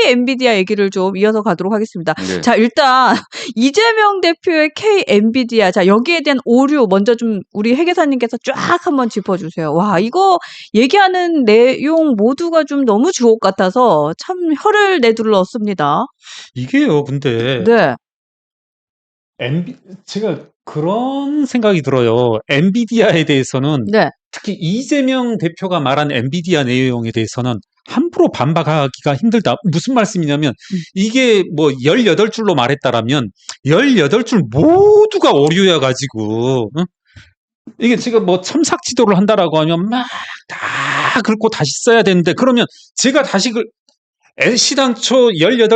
K 엔비디아 얘기를 좀 이어서 가도록 하겠습니다. 네. 자, 일단 이재명 대표의 K 엔비디아 자, 여기에 대한 오류 먼저 좀 우리 회계사님께서 쫙 한번 짚어 주세요. 와, 이거 얘기하는 내용 모두가 좀 너무 주옥 같아서 참 혀를 내둘렀습니다. 이게요, 근데 네. 엔비, 제가 그런 생각이 들어요. 엔비디아에 대해서는 네. 특히 이재명 대표가 말한 엔비디아 내용에 대해서는 함부로 반박하기가 힘들다. 무슨 말씀이냐면 음. 이게 뭐 18줄로 말했다라면 18줄 모두가 오류여 가지고 이게 제가 뭐 첨삭 지도를 한다라고 하면 막 다 긁고 다시 써야 되는데 그러면 제가 다시 그 시당초 18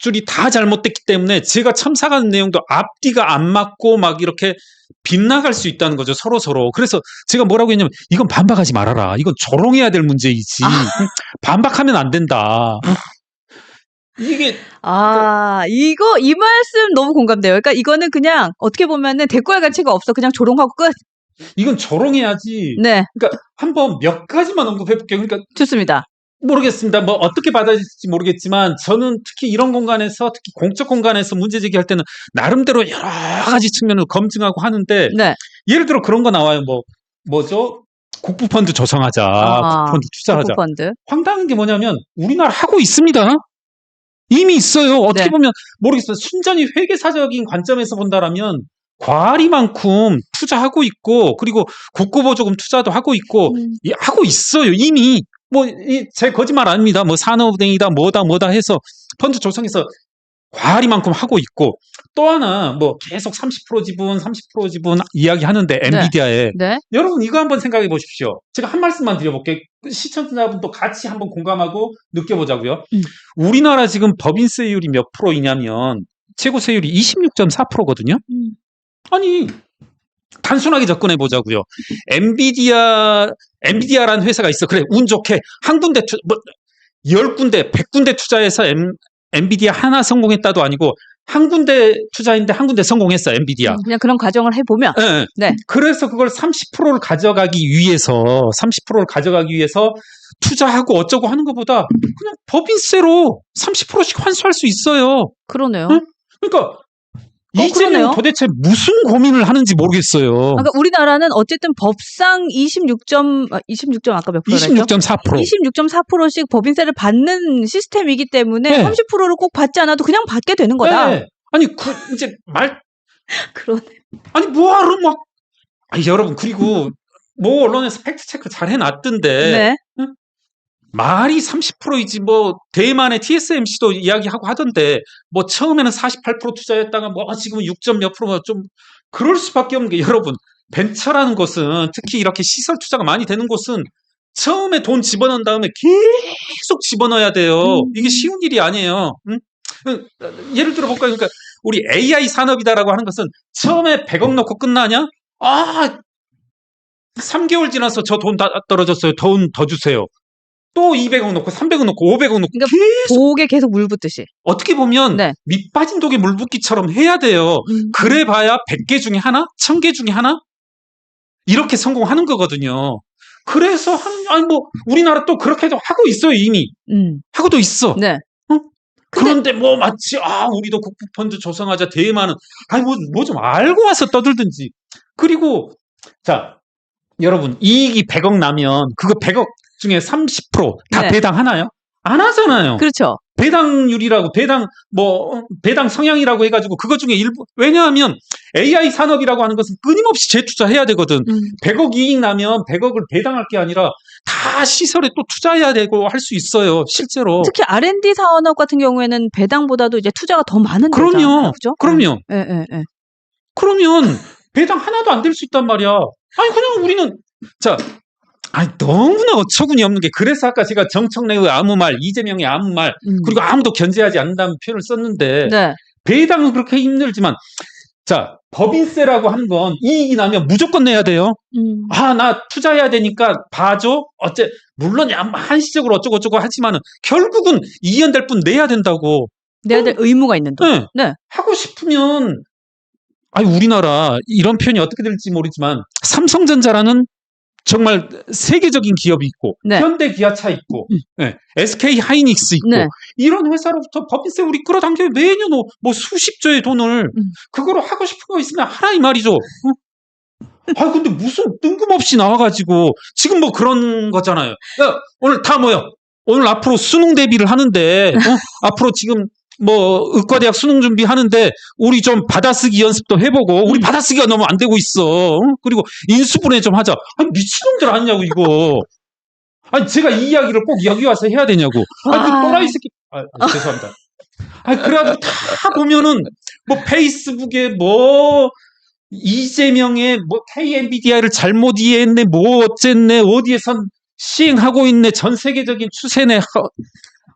줄이 다 잘못됐기 때문에 제가 첨삭한 내용도 앞뒤가 안 맞고 막 이렇게 빗나갈 수 있다는 거죠 서로 서로 그래서 제가 뭐라고 했냐면 이건 반박하지 말아라 이건 조롱해야 될 문제이지 응? 반박하면 안 된다 응? 이게 아, 이거, 이 말씀 너무 공감돼요. 그러니까 이거는 그냥 어떻게 보면은 대꾸할 가치가 없어. 그냥 조롱하고 끝. 이건 조롱해야지 네. 그러니까 한번 몇 가지만 언급해 볼게요 그러니까 좋습니다. 모르겠습니다. 뭐 어떻게 받아들일지 모르겠지만 저는 특히 이런 공간에서 특히 공적 공간에서 문제 제기할 때는 나름대로 여러 가지 측면을 검증하고 하는데 네. 예를 들어 그런 거 나와요. 뭐 뭐죠? 국부 펀드 조성하자, 아, 국부 펀드 투자하자. 펀드. 황당한 게 뭐냐면 우리나라 하고 있습니다. 이미 있어요. 어떻게 네. 보면 모르겠어요. 순전히 회계사적인 관점에서 본다라면 과리만큼 투자하고 있고 그리고 국고보조금 투자도 하고 있고 음. 이- 하고 있어요 이미 뭐제 거짓말 아닙니다 뭐 산업은행이다 뭐다 뭐다 해서 펀드 조성해서 과리만큼 하고 있고 또 하나 뭐 계속 30% 지분 30% 지분 이야기 하는데 엔비디아에 네. 여러분 이거 한번 생각해 보십시오 제가 한 말씀만 드려볼게요 시청자분도 같이 한번 공감하고 느껴보자고요 음. 우리나라 지금 법인세율이 몇 프로이냐면 최고세율이 26.4%거든요 음. 아니 단순하게 접근해 보자고요. 엔비디아 엔비디아라는 회사가 있어. 그래 운 좋게 한 군데 투, 뭐 열 군데, 백 군데 투자해서 엔, 엔비디아 하나 성공했다도 아니고 한 군데 투자인데 한 군데 성공했어 엔비디아. 그냥 그런 과정을 해보면. 예, 예. 네. 그래서 그걸 30%를 가져가기 위해서 30%를 가져가기 위해서 투자하고 어쩌고 하는 것보다 그냥 법인세로 30%씩 환수할 수 있어요. 그러네요. 응? 그러니까 이재명 그러네요. 도대체 무슨 고민을 하는지 모르겠어요. 그러니까 우리나라는 어쨌든 법상 26점, 아, 26점 아까 몇 프로랬죠? 26.4%. 26.4%씩 법인세를 받는 시스템이기 때문에 네. 30%를 꼭 받지 않아도 그냥 받게 되는 거다. 네. 아니 그 이제 말 그러네. 아니 뭐하러 막 아니 여러분 그리고 뭐 언론에서 팩트 체크 잘 해놨던데 네. 말이 30%이지 뭐 대만의 TSMC도 이야기하고 하던데 뭐 처음에는 48% 투자했다가 뭐 지금은 6점 몇 프로가 좀 그럴 수밖에 없는 게 여러분 벤처라는 것은 특히 이렇게 시설 투자가 많이 되는 곳은 처음에 돈 집어넣은 다음에 계속 집어넣어야 돼요. 음. 이게 쉬운 일이 아니에요. 응? 응, 예를 들어 볼까요? 그러니까 우리 AI 산업이다라고 하는 것은 처음에 100억 넣고 끝나냐? 아, 3개월 지나서 저 돈 다 떨어졌어요. 돈 더 주세요. 또 200억 넣고 300억 넣고 500억 넣고 그러니까 계속 독에 계속 물 붓듯이. 어떻게 보면 네. 밑 빠진 독에 물 붓기처럼 해야 돼요. 음. 그래 봐야 100개 중에 하나? 1000개 중에 하나? 이렇게 성공하는 거거든요. 그래서 한, 아니 뭐 우리나라 또 그렇게도 하고 있어요, 이미. 음. 하고도 있어. 네. 그런데 뭐 마치 아 우리도 국부펀드 조성하자 대만은 아니 뭐 뭐 좀 알고 와서 떠들든지 그리고 자 여러분 이익이 100억 나면 그거 100억 중에 30%다 네. 배당 하나요? 안 하잖아요. 그렇죠. 배당률이라고 배당 뭐 어, 배당 성향이라고 해가지고 그것 중에 일부 왜냐하면 AI 산업이라고 하는 것은 끊임없이 재투자해야 되거든. 음. 100억 이익 나면 100억을 배당할 게 아니라 다 시설에 또 투자해야 되고 할 수 있어요. 실제로. 특히 R&D 산업 같은 경우에는 배당보다도 이제 투자가 더 많은 그럼요. 데잖아요. 그죠? 그럼요. 예, 예, 예. 그러면 배당 하나도 안 될 수 있단 말이야. 아니 그냥 우리는 자 아니 너무나 어처구니 없는 게 그래서 아까 제가 정청래의 아무 말, 이재명의 아무 말 음. 그리고 아무도 견제하지 않는다는 표현을 썼는데 네. 배당은 그렇게 힘들지만 자 법인세라고 하는 건 이익이 나면 무조건 내야 돼요. 음. 아나 투자해야 되니까 봐줘. 어째 물론 야, 한시적으로 어쩌고 저쩌고 하지만은 결국은 이연될 뿐 내야 된다고. 내야 될 의무가 있는 돈. 네. 네. 하고 싶으면 아니 우리나라 이런 표현이 어떻게 될지 모르지만 삼성전자라는 정말 세계적인 기업이 있고 네. 현대 기아차 있고 음. 예, SK 하이닉스 있고 네. 이런 회사로부터 법인세 우리 끌어당겨 매년 뭐- 뭐 수십조의 돈을 음. 그거로 하고 싶은 거 있으면 하라 이 말이죠. 어? 아 근데 무슨 뜬금없이 나와가지고 지금 뭐 그런 거잖아요. 야 오늘 다 모여. 오늘 앞으로 수능 대비를 하는데 어? 앞으로 지금 뭐 의과대학 수능 준비하는데 우리 좀 받아쓰기 연습도 해보고 우리 음. 받아쓰기가 너무 안 되고 있어. 어? 그리고 인수분해 좀 하자. 아니 미친놈들 아니냐고 이거. 아니 제가 이 이야기를 꼭 여기 와서 해야 되냐고. 아니 그 와. 또라이 새끼. 아, 아, 죄송합니다. 아니 그래가지고 다 보면은 뭐 페이스북에 뭐 이재명의 뭐 KNBDI를 잘못 이해했네 뭐 어쨌네 어디에선 시행하고 있네 전 세계적인 추세네 허-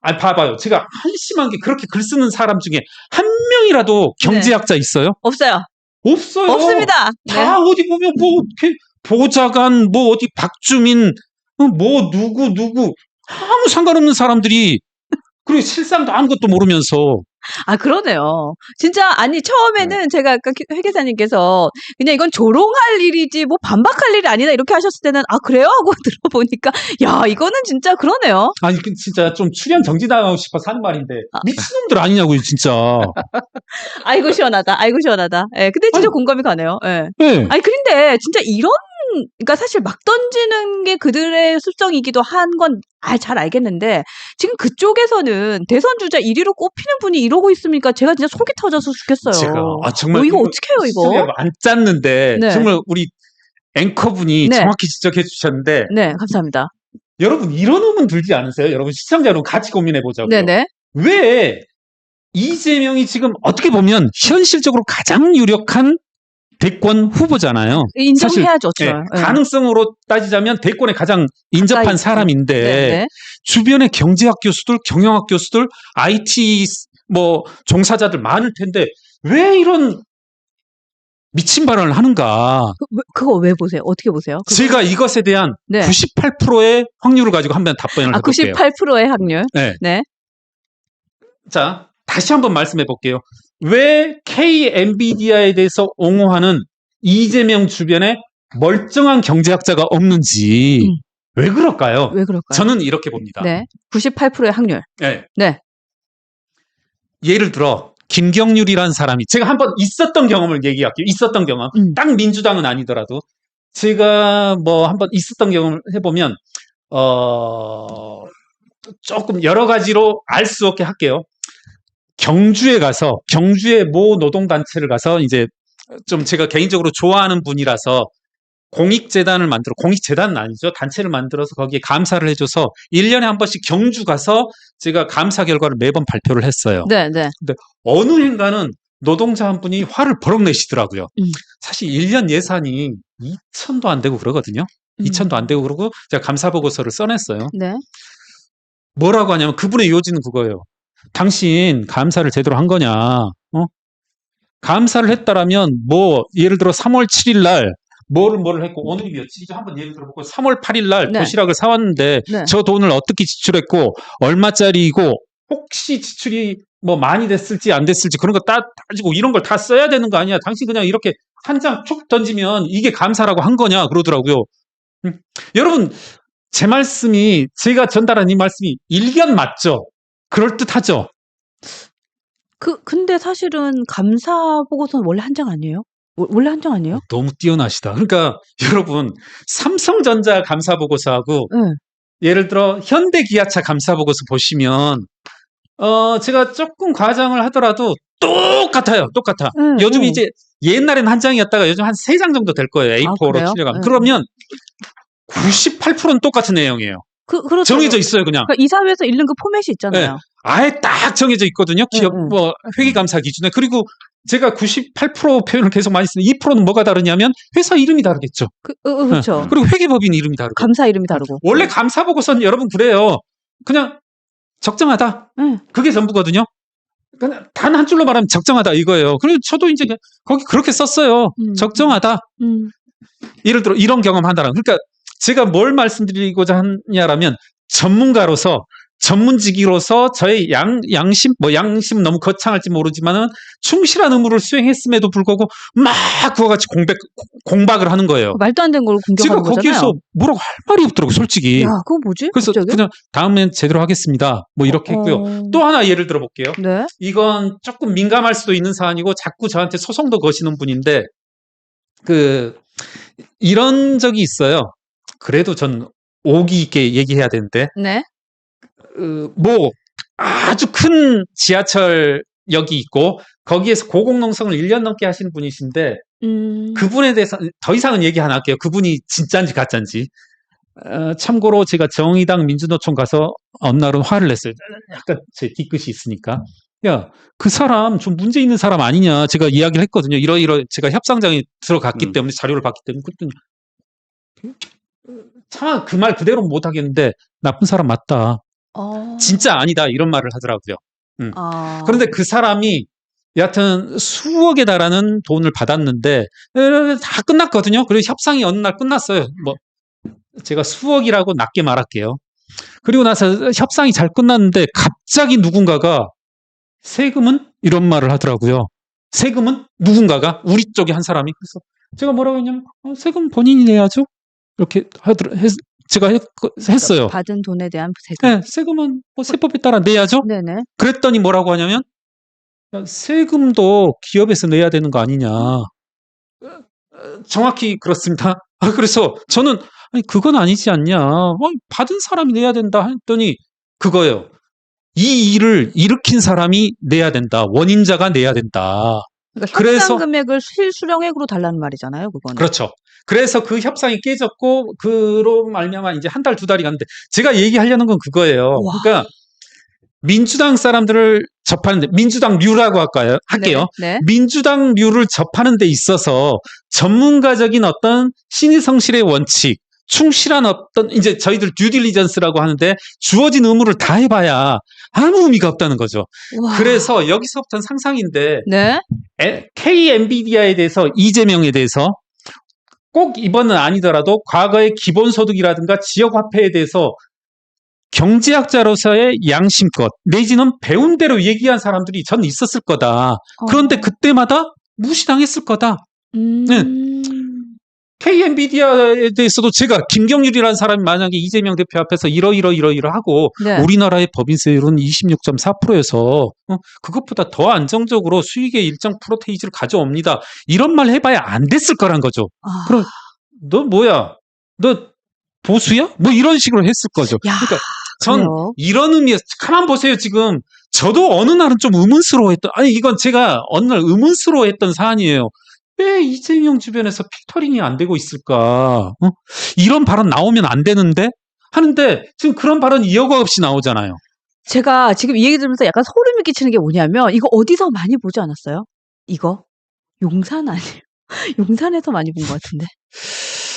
아 봐봐요 제가 한심한 게 그렇게 글 쓰는 사람 중에 한 명이라도 경제학자 있어요? 없어요. 없어요 없습니다. 네. 다 어디 보면 뭐 이렇게 보좌관 뭐 어디 박주민 어, 뭐 누구 누구 아무 상관없는 사람들이 그리고 실상도 아무것도 모르면서 아, 그러네요. 진짜, 아니, 처음에는 제가 아까 기- 회계사님께서 그냥 이건 조롱할 일이지, 뭐 반박할 일이 아니다, 이렇게 하셨을 때는, 아, 그래요? 하고 들어보니까, 야, 이거는 진짜 그러네요. 아니 그 진짜 좀 출연 정지당하고 싶어서 하는 말인데 아. 미친놈들 아니냐고요 진짜 아이고, 시원하다. 아이고, 시원하다. 예, 근데 진짜 아니. 공감이 가네요. 예. 네. 아니, 근데 진짜 이런, 그러니까 사실 막 던지는 게 그들의 습성이기도 한 건, 아, 잘 알겠는데, 지금 그쪽에서는 대선 주자 1위로 꼽히는 분이 이러고 있으니까 제가 진짜 속이 터져서 죽겠어요. 제가 아, 정말 어, 이거 어떻게 해요, 이거? 안 짰는데 네. 정말 우리 앵커분이 네. 정확히 지적해 주셨는데 네, 감사합니다. 여러분 이런 의문 들지 않으세요? 여러분 시청자 여러분 같이 고민해 보자고요. 네네. 왜 이재명이 지금 어떻게 보면 현실적으로 가장 유력한 대권 후보잖아요. 인정해야죠, 예, 저. 예. 가능성으로 따지자면 대권에 가장 인접한 사람인데 네, 주변에 경제학 교수들, 경영학 교수들, IT 뭐 종사자들 많을 텐데 왜 이런 미친 발언을 하는가? 그, 왜- 그거 왜 보세요? 어떻게 보세요? 제가 이것에 대한 네. 98%의 확률을 가지고 한번 답변을 아, 해볼게요. 98%의 확률. 네. 네. 자, 다시 한번 말씀해 볼게요. 왜 KNBDI에 대해서 옹호하는 이재명 주변에 멀쩡한 경제학자가 없는지 음. 왜 그럴까요? 왜 그럴까요? 저는 이렇게 봅니다. 네. 98%의 확률. 네. 네. 예를 들어 김경률이라는 사람이 제가 한번 있었던 경험을 얘기할게요. 있었던 경험. 음. 딱 민주당은 아니더라도 제가 뭐 한번 있었던 경험을 해보면 어 조금 여러 가지로 알 수 없게 할게요. 경주에 가서 경주의 모 노동단체를 가서 이제 좀 제가 개인적으로 좋아하는 분이라서 공익재단을 만들어 공익재단은 아니죠 단체를 만들어서 거기에 감사를 해줘서 1년에 한 번씩 경주 가서 제가 감사 결과를 매번 발표를 했어요. 네, 네. 어느 행가는 노동자 한 분이 화를 버럭 내시더라고요. 음. 사실 1년 예산이 2천도 안 되고 그러거든요. 음. 2천도 안 되고 그러고 제가 감사 보고서를 써냈어요. 네. 뭐라고 하냐면 그분의 요지는 그거예요. 당신 감사를 제대로 한 거냐? 어? 감사를 했다라면 뭐 예를 들어 3월 7일 날 뭐를 뭐를 했고 오늘이 며칠이죠? 한번 예를 들어보고 3월 8일 날 네. 도시락을 사왔는데 네. 저 돈을 어떻게 지출했고 얼마짜리이고 혹시 지출이 뭐 많이 됐을지 안 됐을지 그런 거 따, 따지고 이런 걸 다 써야 되는 거 아니야? 당신 그냥 이렇게 한 장 툭 던지면 이게 감사라고 한 거냐 그러더라고요. 음. 여러분 제 말씀이 제가 전달한 이 말씀이 일견 맞죠? 그럴 듯하죠. 그, 근데 사실은 감사 보고서는 원래 한 장 아니에요? 워- 원래 한 장 아니에요? 너무 뛰어나시다. 그러니까 여러분 삼성전자 감사 보고서하고 네. 예를 들어 현대기아차 감사 보고서 보시면 어 제가 조금 과장을 하더라도 똑같아요. 똑같아. 응, 요즘 응. 이제 옛날엔 한 장이었다가 요즘 한 세 장 정도 될 거예요. A4로 그래요? 칠려가면. 네. 그러면 98%는 똑같은 내용이에요. 그, 그렇죠. 정해져 있어요, 그냥. 그러니까 이사회에서 읽는 그 포맷이 있잖아요. 아예 딱 정해져 있거든요. 기업 응, 응. 뭐 회계감사 기준에. 그리고 제가 98% 표현을 계속 많이 쓰는 2%는 뭐가 다르냐면 회사 이름이 다르겠죠. 그, 어, 어, 그렇죠. 그리고 회계법인 이름이 다르고. 감사 이름이 다르고. 원래 감사 보고서는 여러분 그래요. 그냥 적정하다. 응. 그게 전부거든요. 단 한 줄로 말하면 적정하다 이거예요. 그리고 저도 이제 거기 그렇게 썼어요. 음. 적정하다. 음. 예를 들어 이런 경험 한다라. 그러니까 제가 뭘 말씀드리고자 하냐라면 전문가로서 전문직으로서 저의 양, 양심, 뭐 양심 너무 거창할지 모르지만은 충실한 의무를 수행했음에도 불구하고 막 그와 같이 공백, 공박을 하는 거예요. 말도 안 되는 제가 공격하는 거잖아요. 거기에서 뭐라고 할 말이 없더라고, 솔직히. 야, 그거 뭐지? 그래서 갑자기? 그냥 다음엔 제대로 하겠습니다. 뭐 이렇게 했고요. 어, 또 하나 예를 들어볼게요. 네. 이건 조금 민감할 수도 있는 사안이고 자꾸 저한테 소송도 거시는 분인데 그 이런 적이 있어요. 그래도 전 오기 있게 얘기해야 되는데 네. 어, 뭐 아주 큰 지하철역이 있고 거기에서 고공농성을 1년 넘게 하신 분이신데 음. 그분에 대해서 더 이상은 얘기 안 할게요. 그분이 진짜인지 가짜인지. 어, 참고로 제가 정의당 민주노총 가서 어느 날은 화를 냈어요. 약간 제 뒤끝이 있으니까. 야, 그 사람 좀 문제 있는 사람 아니냐. 제가 이야기를 했거든요. 이러이러 제가 협상장에 들어갔기 음. 때문에 자료를 봤기 때문에. 그랬더니 차마 그말 그대로 못 하겠는데 나쁜 사람 맞다. 어. 진짜 아니다. 이런 말을 하더라고요. 아. 그런데 그 사람이 여하튼 수억에 달하는 돈을 받았는데 에, 다 끝났거든요. 그리고 협상이 어느 날 끝났어요. 뭐 제가 수억이라고 낮게 말할게요. 그리고 나서 협상이 잘 끝났는데 갑자기 누군가가 세금은 이런 말을 하더라고요. 세금은 누군가가 우리 쪽에 한 사람이 그래서 제가 뭐라고 했냐면 어, 세금 본인이 내야죠. 이렇게 하더라 했, 제가 했, 했어요. 받은 돈에 대한 세금. 네, 세금은 뭐 세법에 따라 내야죠. 네네. 그랬더니 뭐라고 하냐면 야, 세금도 기업에서 내야 되는 거 아니냐. 정확히 그렇습니다. 아, 그래서 저는 아니 그건 아니지 않냐. 어, 받은 사람이 내야 된다 했더니 그거예요. 이 일을 일으킨 사람이 내야 된다. 원인자가 내야 된다. 그러니까 그래서- 협상 금액을 실수령액으로 달라는 말이잖아요, 그거는. 그렇죠. 그래서 그 협상이 깨졌고 그로 말미암아 이제 한 달 두 달이 갔는데 제가 얘기하려는 건 그거예요. 와. 그러니까 민주당 사람들을 접하는데 민주당류라고 할까요? 할게요. 네. 네. 민주당류를 접하는 데 있어서 전문가적인 어떤 신의성실의 원칙, 충실한 어떤 이제 저희들 듀딜리전스라고 하는데 주어진 의무를 다 해봐야 아무 의미가 없다는 거죠. 와. 그래서 여기서부터는 상상인데 네. K 엔비디아에 대해서 이재명에 대해서 꼭 이번은 아니더라도 과거의 기본소득이라든가 지역화폐에 대해서 경제학자로서의 양심껏 내지는 배운 대로 얘기한 사람들이 전 있었을 거다. 그런데 어. 그때마다 무시당했을 거다. 음. 네. K 엔비디아에 대해서도 제가 김경률이라는 사람이 만약에 이재명 대표 앞에서 이러이러 이러이러 하고 네. 우리나라의 법인세율은 26.4%여서 어, 그것보다 더 안정적으로 수익의 일정 프로테이지를 가져옵니다. 이런 말 해봐야 안 됐을 거란 거죠. 아. 그럼 너 뭐야? 너 보수야? 뭐 이런 식으로 했을 거죠. 야, 그러니까 전 그래요? 이런 의미에서 가만 보세요 지금 저도 어느 날은 좀 의문스러워했던 아니 이건 제가 어느 날 의문스러워했던 사안이에요. 왜 이재명 주변에서 필터링이 안 되고 있을까? 어? 이런 발언 나오면 안 되는데 하는데 지금 그런 발언이 여과 없이 나오잖아요. 제가 지금 이 얘기 들으면서 약간 소름이 끼치는 게 뭐냐면 이거 어디서 많이 보지 않았어요? 이거 용산 아니에요? 용산에서 많이 본 것 같은데.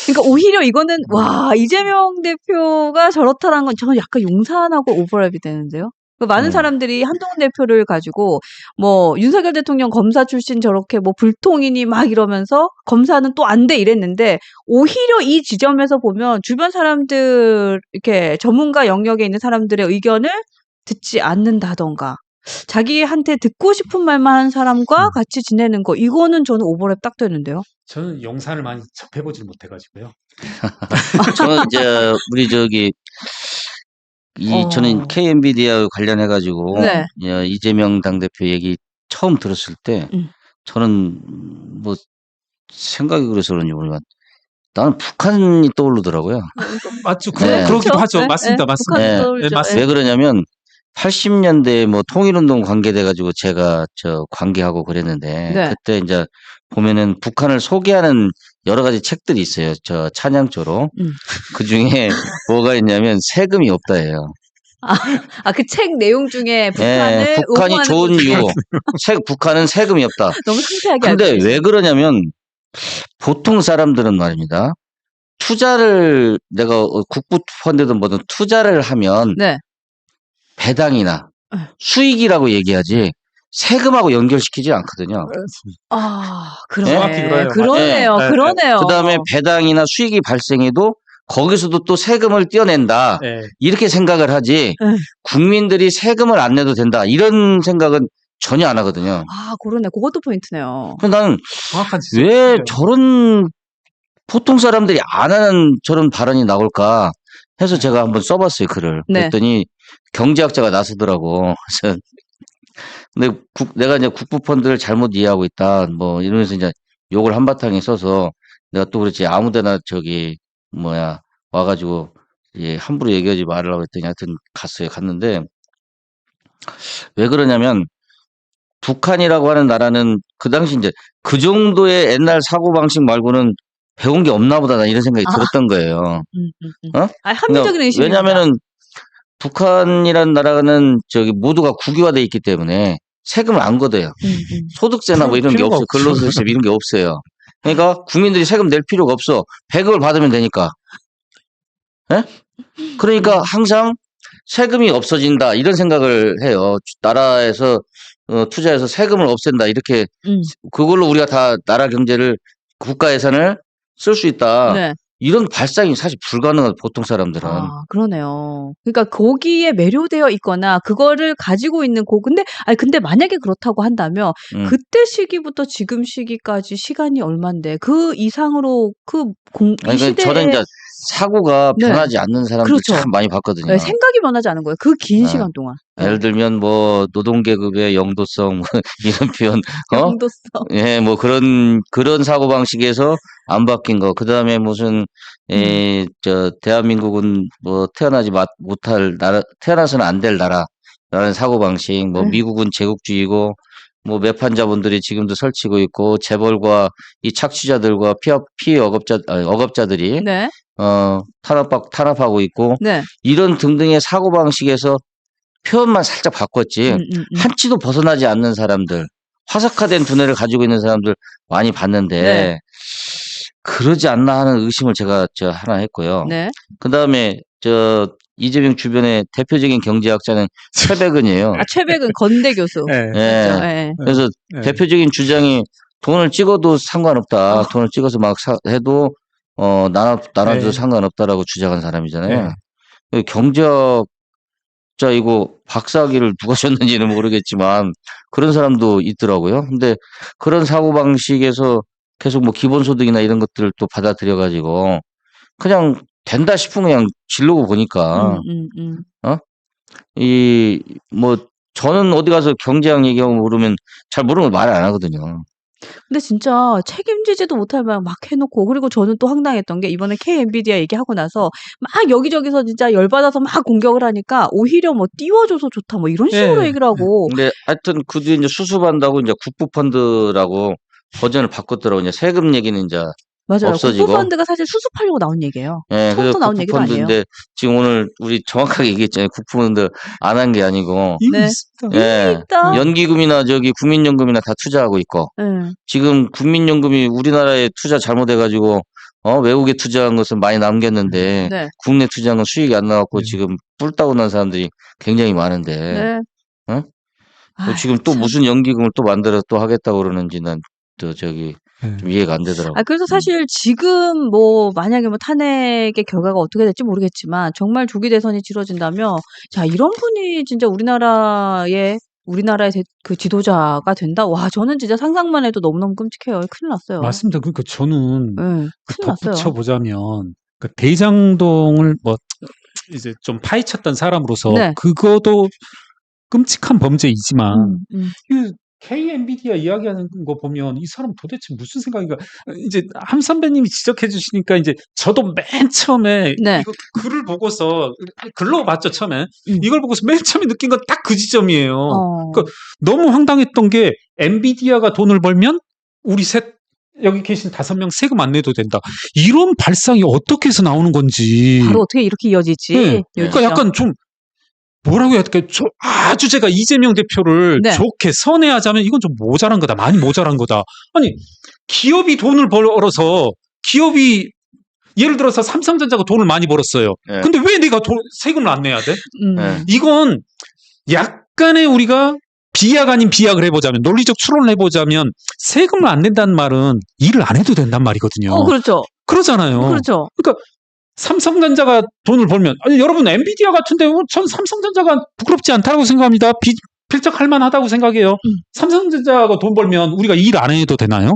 그러니까 오히려 이거는 와 이재명 대표가 저렇다는 건 저는 약간 용산하고 오버랩이 되는데요. 그 많은 음. 사람들이 한동훈 대표를 가지고 뭐 윤석열 대통령 검사 출신 저렇게 뭐 불통이니 막 이러면서 검사는 또 안 돼 이랬는데 오히려 이 지점에서 보면 주변 사람들 이렇게 전문가 영역에 있는 사람들의 의견을 듣지 않는다던가 자기한테 듣고 싶은 말만 하는 사람과 음. 같이 지내는 거 이거는 저는 오버랩 딱 되는데요. 저는 용산을 많이 접해보질 못해가지고요. 저는 이제 우리 저기 이 어. 저는 K 엔비디아 관련해 가지고 네. 이재명 당 대표 얘기 처음 들었을 때 음. 저는 뭐 생각이 그래서 그런지 모르지만 나는 북한이 떠오르더라고요. 맞죠? 그, 네. 그러기도 그렇죠? 하죠. 네, 맞습니다. 네, 맞습니다. 네. 네, 맞습니다. 왜 그러냐면 80년대 뭐 통일운동 관계돼 가지고 제가 저 관계하고 그랬는데 네. 그때 이제 보면은 북한을 소개하는 여러 가지 책들이 있어요. 저 찬양조로. 음. 그 중에 뭐가 있냐면 세금이 없다예요. 아 그 책 내용 중에 북한을 예, 북한이 좋은 것 중에 이유. 세, 북한은 세금이 없다. 너무 상세하게 근데. 왜 그러냐면 보통 사람들은 말입니다. 투자를 내가 어, 국부 펀드든 뭐든 투자를 하면 네. 배당이나 네. 수익이라고 얘기하지 세금하고 연결시키지 않거든요. 아 그러네. 정확히 그래요. 그러네요. 네, 네, 그러네요. 그 다음에 배당이나 수익이 발생해도 거기서도 또 세금을 떼어낸다. 예. 이렇게 생각을 하지 네. 국민들이 세금을 안 내도 된다. 이런 생각은 전혀 안 하거든요. 아, 그러네. 그것도 포인트네요. 나는 정확한 지적. 왜 저런 보통 사람들이 안 하는 저런 발언이 나올까 해서 제가 한번 써봤어요 글을. 네. 그랬더니 경제학자가 나서더라고. 그래서 근데 국- 내가 이제 국부 펀드를 잘못 이해하고 있다. 뭐 이러면서 이제 욕을 한바탕에 써서 내가 또 그렇지 아무데나 저기 뭐야 와가지고 예, 함부로 얘기하지 말라고 했더니 하여튼 갔어요. 갔는데 왜 그러냐면 북한이라고 하는 나라는 그 당시 이제 그 정도의 옛날 사고 방식 말고는 배운 게 없나 보다 나 이런 생각이 아. 들었던 거예요. 음, 음, 음. 어? 아, 합리적인 의심이 왜냐면은 북한이라는 나라는 저기 모두가 국유화돼 있기 때문에 세금을 안 걷어요. 음, 음. 소득세나 뭐 이런 게 필요가 없어. 없죠. 근로소득세 이런 게 없어요. 그러니까 국민들이 세금 낼 필요가 없어. 배급을 받으면 되니까. 예? 그러니까 항상 세금이 없어진다 이런 생각을 해요. 나라에서 어, 투자해서 세금을 없앤다 이렇게 음. 그걸로 우리가 다 나라 경제를 국가 예산을 쓸 수 있다. 네. 이런 발상이 사실 불가능한 보통 사람들은. 아, 그러네요. 그러니까 거기에 매료되어 있거나 그거를 가지고 있는 고 근데 아니 근데 만약에 그렇다고 한다면 음. 그때 시기부터 지금 시기까지 시간이 얼만데 그 이상으로 그공 아니, 그 시대에 저는 이제 사고가 네. 변하지 않는 사람들 그렇죠. 참 많이 봤거든요. 네, 생각이 변하지 않은 거예요. 그 긴 네. 시간 동안. 네. 예를 들면 뭐 노동계급의 영도성 뭐 이런 표현, 어? 영도성. 예, 뭐 그런 그런 사고 방식에서 안 바뀐 거. 그 다음에 무슨 에, 음. 저 대한민국은 뭐 태어나지 마- 못할 나라, 태어나서는 안 될 나라라는 사고 방식. 뭐 네. 미국은 제국주의고 뭐 매판자분들이 지금도 설치고 있고 재벌과 이 착취자들과 피업 피억업자 아니, 억업자들이 네. 어 탄압 탄압하고 있고 네. 이런 등등의 사고 방식에서 표현만 살짝 바꿨지 음, 음, 음. 한치도 벗어나지 않는 사람들 화석화된 두뇌를 가지고 있는 사람들 많이 봤는데 네. 그러지 않나 하는 의심을 제가 저 하나 했고요. 네. 그 다음에 저 이재명 주변의 대표적인 경제학자는 최백은이에요. 아, 최백은 건대 교수. 예. 예. 그렇죠. 예. 그래서 예. 대표적인 주장이 돈을 찍어도 상관없다. 아. 돈을 찍어서 막 사- 해도 어 나눠 나눠도 네. 상관없다라고 주장한 사람이잖아요. 예. 경제학자이고 박사학위를 누가 줬는지는 모르겠지만 그런 사람도 있더라고요. 근데 그런 사고 방식에서 계속 뭐 기본소득이나 이런 것들을 또 받아들여 가지고 그냥 된다 싶으면 그냥 질르고 보니까 음, 음, 음. 이뭐 저는 어디 가서 경제학 얘기하고 모르면 잘 모르면 말 안 하거든요. 근데 진짜 책임지지도 못할 만막 해 놓고 그리고 저는 또 황당했던 게 이번에 K 엔비디아 얘기하고 나서 막 여기저기서 진짜 열 받아서 막 공격을 하니까 오히려 뭐 띄워 줘서 좋다 뭐 이런 식으로 예. 얘기를 하고. 근데 하여튼 그 뒤에 이제 수습한다고 이제 국부펀드라고 버전을 바꿨더라고. 이제 세금 얘기는 이제 맞아요. 없어지고. 국부펀드가 사실 수습하려고 나온 얘기예요. 예, 처음부터 그래서 나온 얘기도 아니에요. 지금 오늘 우리 정확하게 얘기했잖아요. 국부펀드 안 한 게 아니고 네. 예, 있다. 연기금이나 저기 국민연금이나 다 투자하고 있고 예. 지금 국민연금이 우리나라에 투자 잘못해가지고 어 외국에 투자한 것은 많이 남겼는데 네. 국내 투자한 건 수익이 안 나왔고 네. 지금 뿔 따고 난 사람들이 굉장히 많은데 네. 어? 지금 또 참. 무슨 연기금을 또 만들어 또 하겠다고 그러는지 난 또 저기 예. 좀 이해가 안 되더라고. 아, 그래서 사실 지금 뭐 만약에 뭐 탄핵의 결과가 어떻게 될지 모르겠지만 정말 조기 대선이 치러진다면 자, 이런 분이 진짜 우리나라의 우리나라의 대- 그 지도자가 된다. 와, 저는 진짜 상상만 해도 너무너무 끔찍해요. 큰일 났어요. 맞습니다. 그러니까 저는 예. 그 큰일 났어요. 덧붙여 보자면 그 대장동을 뭐 이제 좀 파헤쳤던 사람으로서 네. 그거도 끔찍한 범죄이지만 음, 음. 그 K 엔비디아 이야기하는 거 보면 이 사람 도대체 무슨 생각인가 이제 함 선배님이 지적해 주시니까 이제 저도 맨 처음에 네. 이거 글을 보고서 글로 봤죠 처음에 음. 이걸 보고서 맨 처음에 느낀 건 딱 그 지점이에요. 어. 그- 너무 황당했던 게 엔비디아가 돈을 벌면 우리 셋 여기 계신 다섯 명 세금 안 내도 된다. 이런 발상이 어떻게 해서 나오는 건지. 바로 어떻게 이렇게 이어지지? 네. 그러니까 약간 좀 뭐라고 해야 될까? 저 아주 제가 이재명 대표를 네. 좋게 선회하자면 이건 좀 모자란 거다. 많이 모자란 거다. 아니 기업이 돈을 벌어서 기업이 예를 들어서 삼성전자가 돈을 많이 벌었어요. 예. 근데 왜 내가 돈, 세금을 안 내야 돼? 음. 네. 이건 약간의 우리가 비약 아닌 비약을 해보자면 논리적 추론을 해보자면 세금을 안 낸다는 말은 일을 안 해도 된단 말이거든요. 어, 그렇죠. 그러잖아요. 그렇죠. 삼성전자가 돈을 벌면 아니 여러분 엔비디아 같은데 어, 전 삼성전자가 부끄럽지 않다고 생각합니다. 비, 필적할 만하다고 생각해요. 음. 삼성전자가 돈 벌면 우리가 일 안 해도 되나요?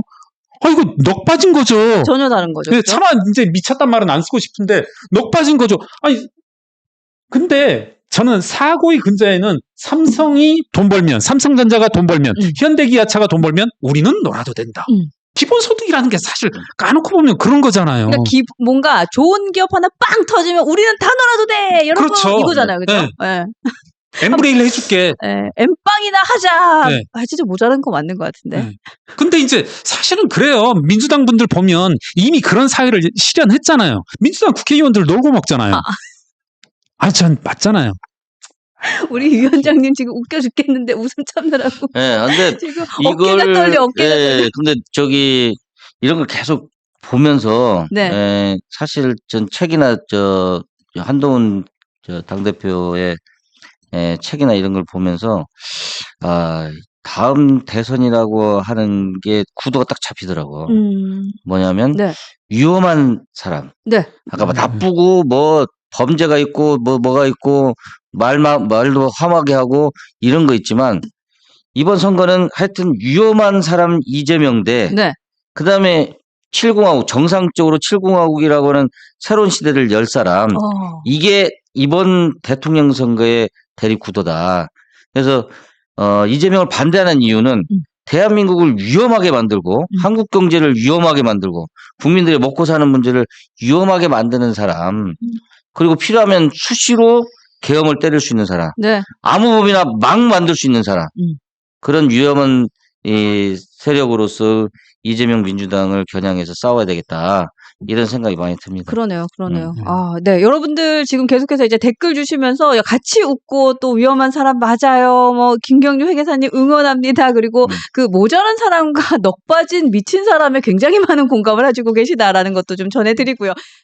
아 이거 넋 빠진 거죠. 전혀 다른 거죠. 그죠? 차마 이제 미쳤단 말은 안 쓰고 싶은데 넋 빠진 거죠. 아니 근데 저는 사고의 근저에는 삼성이 돈 벌면 삼성전자가 돈 벌면 음. 현대기아차가 돈 벌면 우리는 놀아도 된다. 음. 기본소득이라는 게 사실 까놓고 보면 그런 거잖아요. 그러니까 기, 뭔가 좋은 기업 하나 빵 터지면 우리는 다 놀아도 돼. 여러분 그렇죠. 이거잖아요. 그죠? 네. 예. 엠브레일 해줄게. 예. 엠빵이나 하자. 네. 아 진짜 모자란 거 맞는 것 같은데. 네. 근데 이제 사실은 그래요. 민주당 분들 보면 이미 그런 사회를 실현했잖아요. 민주당 국회의원들 놀고 먹잖아요. 아. 아, 전 맞잖아요. 우리 위원장님 지금 웃겨 죽겠는데 웃음 참느라고 예, 근데 지금 어깨가 이걸 떨려 어깨가 떨려. 예, 근데 저기 이런 걸 계속 보면서 네. 예, 사실 전 책이나 저 한동훈 저 당 대표의 예, 책이나 이런 걸 보면서 아 다음 대선이라고 하는 게 구도가 딱 잡히더라고. 음. 뭐냐면 네. 위험한 사람. 네. 아까 뭐 음. 나쁘고 뭐 범죄가 있고 뭐 뭐가 있고 말만 말도 험하게 하고 이런 거 있지만 이번 선거는 하여튼 위험한 사람 이재명 대 네. 그다음에 7공화국 정상적으로 7공화국이라고 하는 새로운 시대를 열 사람 어. 이게 이번 대통령 선거의 대립 구도다. 그래서 어 이재명을 반대하는 이유는 음. 대한민국을 위험하게 만들고 음. 한국 경제를 위험하게 만들고 국민들이 먹고 사는 문제를 위험하게 만드는 사람 음. 그리고 필요하면 수시로 계엄을 때릴 수 있는 사람 네. 아무 법이나 막 만들 수 있는 사람 음. 그런 위험한 이 세력으로서 이재명 민주당을 겨냥해서 싸워야 되겠다 이런 생각이 많이 듭니다. 그러네요, 그러네요. 음. 아, 네. 여러분들 지금 계속해서 이제 댓글 주시면서 야, 같이 웃고 또 위험한 사람 맞아요. 뭐, 김경주 회계사님 응원합니다. 그리고 음. 그 모자란 사람과 넋 빠진 미친 사람에 굉장히 많은 공감을 해주고 계시다라는 것도 좀 전해드리고요.